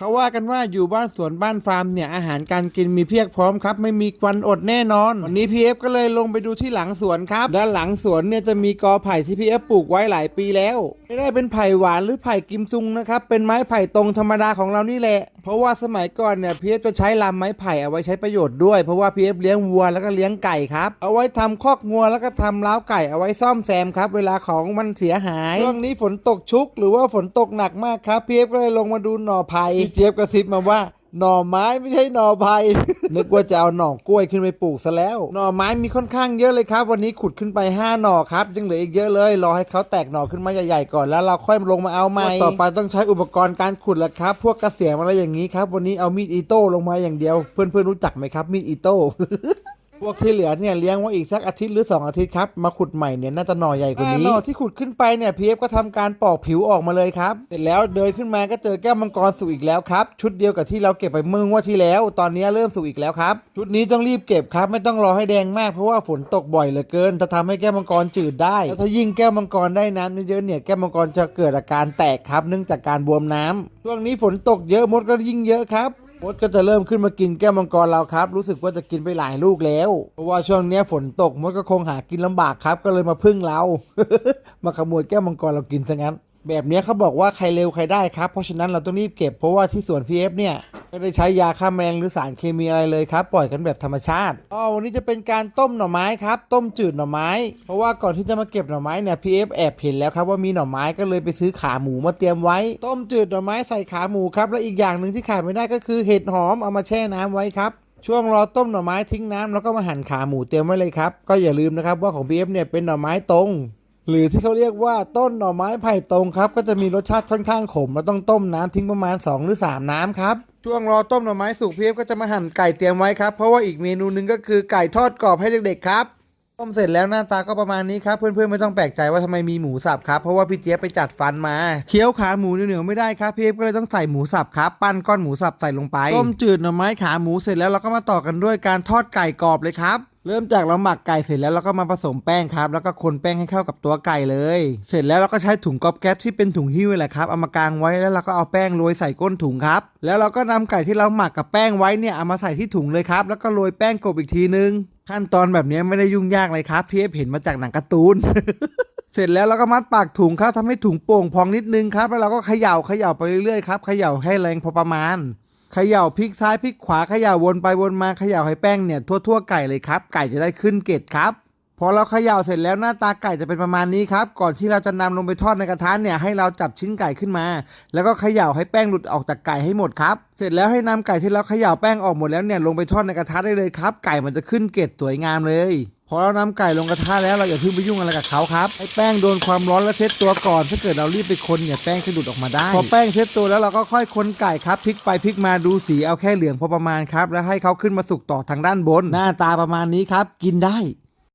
เขาว่ากันว่าอยู่บ้านสวนบ้านฟาร์มเนี่ยอาหารการกินมีเพียบพร้อมครับ ไม่มีวันอดแน่นอน วันนี้พีเอฟก็เลยลงไปดูที่หลังสวนครับ ด้านหลังสวนเนี่ยจะมีกอไผ่ที่พีเอฟปลูกไว้หลายปีแล้ว ไม่ได้เป็นไผ่หวานหรือไผ่กิมซุงนะครับเป็นไม้ไผ่ตรงธรรมดาของเรานี่แหละเพราะว่าสมัยก่อนเนี่ยพีเอฟจะใช้ลำไม้ไผ่เอาไว้ใช้ประโยชน์ด้วย เพราะว่าพีเอฟเลี้ยงวัวแล้วก็เลี้ยงไก่ครับ เอาไว้ทำคอกงัวแล้วก็ทำล้าไก่เอาไว้ซ่อมแซมครับ เวลาของมันเสียหายช่วงนี้ฝนตกชุก หรือว่าฝนตกหนักมากครับพีเอฟก็เลยลงมาดูหน่อไผ่พี่เจี๊ยบกระซิบมาว่า หน่อไม้ไม่ใช่หน่อไผ่ นึกว่าจะเอาหน่อกล้วยขึ้นไปปลูกซะแล้ว หน่อไม้มีค่อนข้างเยอะเลยครับ วันนี้ขุดขึ้นไป 5 หน่อครับ ยังเหลืออีกเยอะเลย รอให้เขาแตกหน่อขึ้นมาใหญ่ๆก่อนแล้วเราค่อยลงมาเอาใหม่ ต่อไปต้องใช้อุปกรณ์การขุดแล้วครับ พวกกระเสียมอะไรอย่างนี้ครับ วันนี้เอามีดอิโต้ลงมาอย่างเดียว เพื่อนๆรู้จักไหมครับมีดอิโต้ พวกที่เหลือเนี่ยเลี้ยงไว้อีกสักอาทิตย์หรือ 2 อาทิตย์ครับ มาขุดใหม่เนี่ยน่าจะหน่อใหญ่กว่านี้หน่อที่ขุดขึ้นไปเนี่ยพีเอฟก็ทำการปอกผิวออกมาเลยครับ เสร็จแล้วเดินขึ้นมาก็เจอแก้วมังกรสุกอีกแล้วครับ ชุดเดียวกับที่เราเก็บไปเมื่อว่าที่แล้ว ตอนนี้เริ่มสุกอีกแล้วครับ ชุดนี้ต้องรีบเก็บครับ ไม่ต้องรอให้แดงมากเพราะว่าฝนตกบ่อยเหลือเกิน จะทำให้แก้วมังกรจืดได้แล้วถ้ายิ่งแก้วมังกรได้น้ำเยอะๆเนี่ยแก้วมังกรจะเกิดอาการแตกครับ เนื่องจากการบวมน้ำช่วงนี้ฝนตกเยอะมดก็ยิ่งเยอะครับ มดก็จะเริ่มขึ้นมากินแก้วมังกรเราครับ รู้สึกว่าจะกินไปหลายลูกแล้ว เพราะว่าช่วงนี้ฝนตกมดก็คงหากินลำบากครับ ก็เลยมาพึ่งเรา มาขโมยแก้วมังกรเรากินซะงั้น แบบนี้เขาบอกว่าใครเร็วใครได้ครับ เพราะฉะนั้นเราต้องรีบเก็บเพราะว่าที่สวน PF เนี่ยไม่ได้ใช้ยาฆ่าแมลงหรือสารเคมีอะไรเลยครับ ปล่อยกันแบบธรรมชาติอ๋อวันนี้จะเป็นการต้มหน่อไม้ครับ ต้มจืดหน่อไม้ เพราะว่าก่อนที่จะมาเก็บหน่อไม้เนี่ย PF แอบเห็นแล้วครับว่ามีหน่อไม้ก็เลยไปซื้อขาหมูมาเตรียมไว้ ต้มจืดหน่อไม้ใส่ขาหมูครับ และอีกอย่างหนึ่งที่ขาดไม่ได้ก็คือเห็ดหอมเอามาแช่น้ำไว้ครับช่วงรอต้มหน่อไม้ทิ้งน้ำแล้วก็มาหั่นขาหมูเตรียมไว้เลยครับ ก็อย่าลืมนะครับว่าของ PF เนี่ยเป็นหน่อไม้ตรง หรือที่เขาเรียกว่าต้นหน่อไม้ไผ่ตรงครับ ก็จะมีรสชาติค่อนข้างขมเราต้องต้มน้ำทิ้งประมาณ 2 หรือ 3 น้ำครับช่วงรอต้มหน่อไม้สุกพีเอฟก็จะมาหั่นไก่เตรียมไว้ครับ เพราะว่าอีกเมนูหนึ่งก็คือไก่ทอดกรอบให้เด็กๆครับต้มเสร็จแล้วหน้าตาก็ประมาณนี้ครับ เพื่อนๆไม่ต้องแปลกใจว่าทำไมมีหมูสับครับ เพราะว่าพี่เจี๊ยบไปจัดฟันมา เคี้ยวขาหมูเหนียวๆไม่ได้ครับพี่เอฟก็เลยต้องใส่หมูสับครับ ปั้นก้อนหมูสับใส่ลงไปต้มจืดหน่อไม้ขาหมูเสร็จแล้วเราก็มาต่อกันด้วยการทอดไก่กรอบเลยครับ เริ่มจากเราหมักไก่เสร็จแล้วเราก็มาผสมแป้งครับ แล้วก็คนแป้งให้เข้ากับตัวไก่เลย เสร็จแล้วเราก็ใช้ถุงก๊อบแก๊บที่เป็นถุงหิ้วแหละครับเอามากางไว้แล้วเราก็เอาแป้งโรยใส่ก้นถุงครับ แล้วเราก็นำไก่ที่เราหมักกับแป้งไว้เนี่ยเอามาใส่ที่ถุงเลยครับ แล้วก็โรยแป้งกบอีกทีนึง ขั้นตอนแบบนี้ไม่ได้ยุ่งยากเลยครับพี่เอฟเห็นมาจากหนังการ์ตูนเสร็จแล้วเราก็มัดปากถุงครับทำให้ถุงโป่งพองนิดนึงครับ แล้วเราก็เขย่าเขย่าไปเรื่อยๆครับเขย่าให้แรงพอประมาณ เขย่าพลิกซ้ายพลิกขวาเขย่าวนไปวนมาเขย่าให้แป้งเนี่ยทั่วๆไก่เลยครับไก่จะได้ขึ้นเกล็ดครับพอเราเขย่าเสร็จแล้วหน้าตาไก่จะเป็นประมาณนี้ครับ ก่อนที่เราจะนำลงไปทอดในกระทะเนี่ยให้เราจับชิ้นไก่ขึ้นมา แล้วก็เขย่าให้แป้งหลุดออกจากไก่ให้หมดครับ เสร็จแล้วให้นำไก่ที่เราเขย่าแป้งออกหมดแล้วเนี่ยลงไปทอดในกระทะได้เลยครับ ไก่มันจะขึ้นเกล็ดสวยงามเลย พอเรานำไก่ลงกระทะแล้วเราอย่าเพิ่งไปยุ่งอะไรกับเขาครับให้แป้งโดนความร้อนและเซตตัวก่อนถ้าเกิดเรารีบไปคนเนี่ยแป้งจะหลุดออกมาได้ พอแป้งเซตตัวแล้วเราก็ค่อยคนไก่ครับพลิกไปพลิกมาดูสีเอาแค่เหลืองพอประมาณครับแล้วให้เขาขึ้นมาสุกต่อทางด้านบน หน้าตาประมาณนี้ครับ กินได้